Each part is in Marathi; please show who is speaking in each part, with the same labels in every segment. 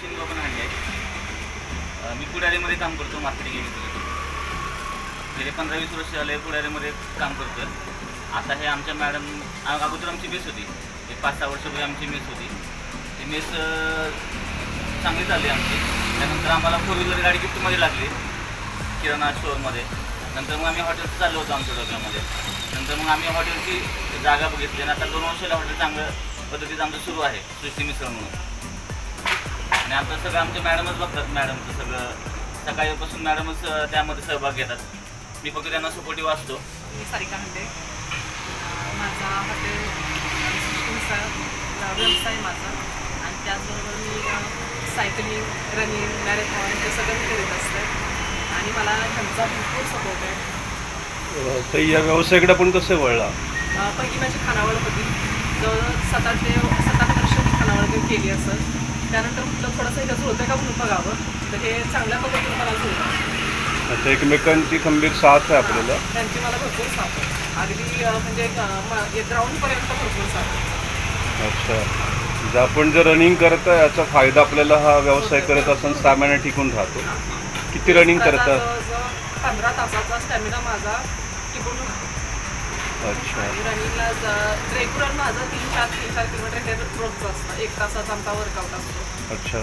Speaker 1: सचिन पण हांडे आहेत. मी पुढारीमध्ये काम करतो मार्केटिंग एक्झिक्युटिव्ह गेले पंधरा वीस वर्ष झाले पुढारीमध्ये काम करतो आता हे आमच्या मॅडम अगोदर आमची मेस होती. एक पाच सहा वर्षापूर्वी आमची मेस होती. ती मेस चांगली चालली आमची. त्यानंतर आम्हाला फोर व्हीलर गाडी गिफ्टमध्ये लागली. किराणा स्टोअरमध्ये नंतर मग आम्ही हॉटेल चाललो होतो आमच्या डोक्यामध्ये. नंतर मग आम्ही हॉटेलची जागा बघितली आणि आता दोन वर्षाला हॉटेल चांगलं पद्धतीचं आमचं सुरू आहे सृष्टी मिसळ म्हणून. आणि आता सगळं आमच्या मॅडमच बघतात मॅडमचं सगळं. सकाळीपासून मॅडमच त्यामध्ये सहभाग घेतात. मी फक्त त्यांना सपोर्टिव्ह असतो.
Speaker 2: मी सारिका अं, माझा हॉटेल व्यवसाय माझा. आणि त्याचबरोबर मी सायकलिंग रनिंग मॅरेथॉन हे सगळं मी करीत असते. आणि मला ह्यांचा भरपूर सपोर्ट आहे.
Speaker 3: तर या व्यवसायाकडे पण कसे वळला?
Speaker 2: पहिली माझी खानावळ होती. जवळजवळ सात आठ ते सात आठ वर्ष मी खानावळ केली असं. त्यानंतर म्हटलं थोडंसं ह्याचं होतं का म्हणून बघावं. तर हे चांगल्या पद्धतीने मला
Speaker 3: अच्छा एकमेकांची खंबीर साथ आहे आपल्याला.
Speaker 2: त्यांची मला भरपूर साथ आहे. अगदी म्हणजे ग्राउंडपर्यंत भरपूर साथ आहे.
Speaker 3: अच्छा. जर आपण जर रनिंग करता याचा फायदा आपल्याला हा व्यवसाय करत असताना स्टॅमिना टिकून राहतो. किती रनिंग
Speaker 2: तासाचा
Speaker 3: करता
Speaker 2: जवळजवळ पंधरा तासाचा स्टॅमिना माझा टिकून.
Speaker 3: अच्छा.
Speaker 2: आणि रनिंगला रेग्युलर माझं तीन चार तीन चार किलोमीटर हे रोजचं असतं. एक तासाचा आमचा वर्कआउट असतो.
Speaker 3: अच्छा.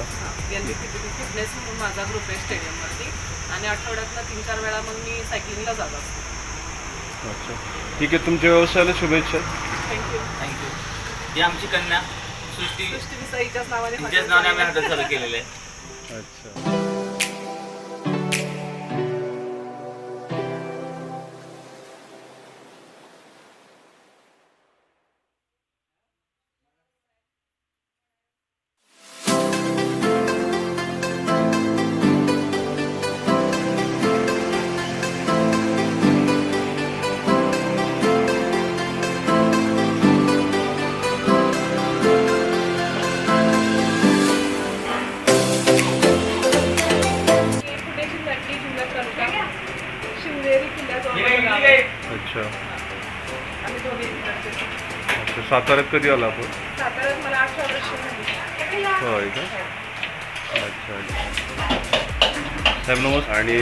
Speaker 2: यांनी फिटनेस म्हणून माझा ग्रुप आहे स्टेडियमवरती आणि आठवड्यातनं तीन चार वेळा मग मी सायकलिंगला जात असते.
Speaker 3: अच्छा. ठीक आहे तुमच्या व्यवसायाला शुभेच्छा.
Speaker 2: थँक्यू
Speaker 1: थँक्यू ही आमची कन्या सृष्टी.
Speaker 2: सृष्टी मिसाईच्याच नावाने
Speaker 1: तिच्याच नावाने आम्ही हॉटेल चालू केलेलं आहे.
Speaker 3: अच्छा. साताऱ्यात कधी आला आपण?
Speaker 2: साताऱ्यात मला अठरा वर्ष झाली.
Speaker 3: होय का? अच्छा अच्छा. साहेब नमस्कार. आणि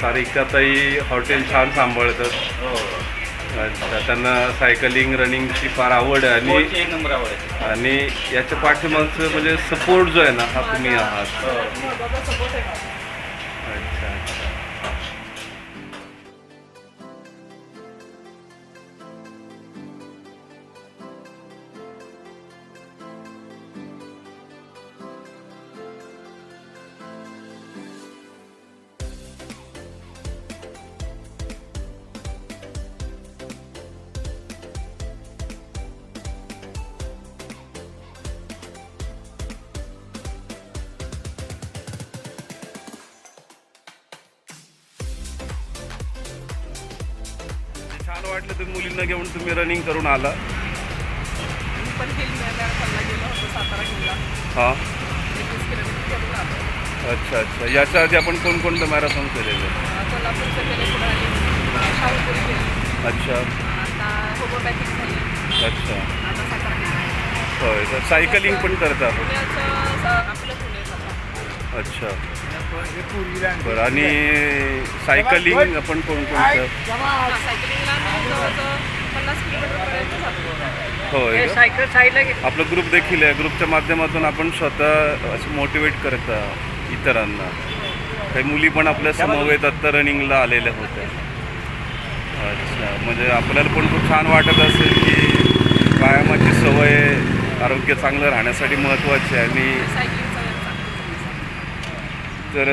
Speaker 3: सारिकाताई हॉटेल छान सांभाळतात.
Speaker 1: हो.
Speaker 3: अच्छा त्यांना सायकलिंग रनिंगची फार आवड आहे. आणि
Speaker 1: स्पोर्टची एक नंबर आवड आहे.
Speaker 3: आणि याच्या पाठीमागचं म्हणजे सपोर्ट जो आहे ना हा तुम्ही आहात.
Speaker 2: माझा.
Speaker 3: अच्छा अच्छा. छान वाटलं तुम्ही मुलींना घेऊन तुम्ही रनिंग करून आला.
Speaker 2: मी पण हिल मॅरेथॉनला गेलो होतो सातारा हिलला
Speaker 3: हां.
Speaker 2: एकवीस किलोमीटर करून आलो.
Speaker 3: अच्छा अच्छा. याच्या आधी आपण कोणकोणतं मॅरेथॉन केलेलं?
Speaker 2: अं, कोल्हापूरचं केलं पुढे आली शाहूपुरी केली.
Speaker 3: अच्छा.
Speaker 2: आता होमोपॅथिक झाली.
Speaker 3: अच्छा.
Speaker 2: आता सातारा केली
Speaker 3: होय तर सायकलिंग पण करता आपण.
Speaker 2: पुण्याचं स- आपलं पुणे झालं
Speaker 3: अच्छा. बरं आणि सायकलिंग आपण कोणकोणतं
Speaker 2: सायकलिंगला मी जवळजवळ पन्नास किलोमीटरपर्यंत जातो
Speaker 3: होय का?
Speaker 2: सायकल साईडला घेतली
Speaker 3: आपला ग्रुप देखील आहे. ग्रुपच्या माध्यमातून आपण स्वतः असं मोटिवेट करता इतरांना. काही मुली पण आपल्या समवेत आत्ता रनिंगला आलेल्या होत्या. अच्छा. म्हणजे आपल्याला पण खूप छान वाटत असेल की व्यायामाची सवय आरोग्य चांगलं राहण्यासाठी महत्त्वाची आहे. आणि तर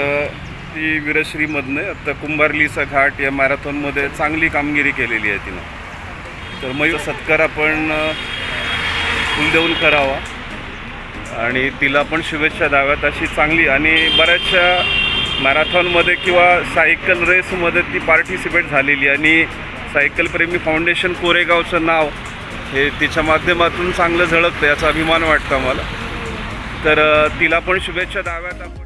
Speaker 3: ती वीरश्रीमधनं आत्ता आता कुंभारलीचा घाट या मॅरेथॉनमध्ये चांगली कामगिरी केलेली आहे तिनं. तर मग सत्कार आपण फुल देऊन करावा. आणि तिला पण शुभेच्छा द्याव्यात अशी चांगली आणि बऱ्याचशा मॅरेथॉनमध्ये किंवा सायकल रेसमध्ये ती पार्टिसिपेट झालेली आणि सायकलप्रेमी फाउंडेशन कोरेगावचं नाव हे तिच्या माध्यमातून चांगलं झळकतं याचा अभिमान वाटतो मला तर तिला पण शुभेच्छा द्याव्यात आपण.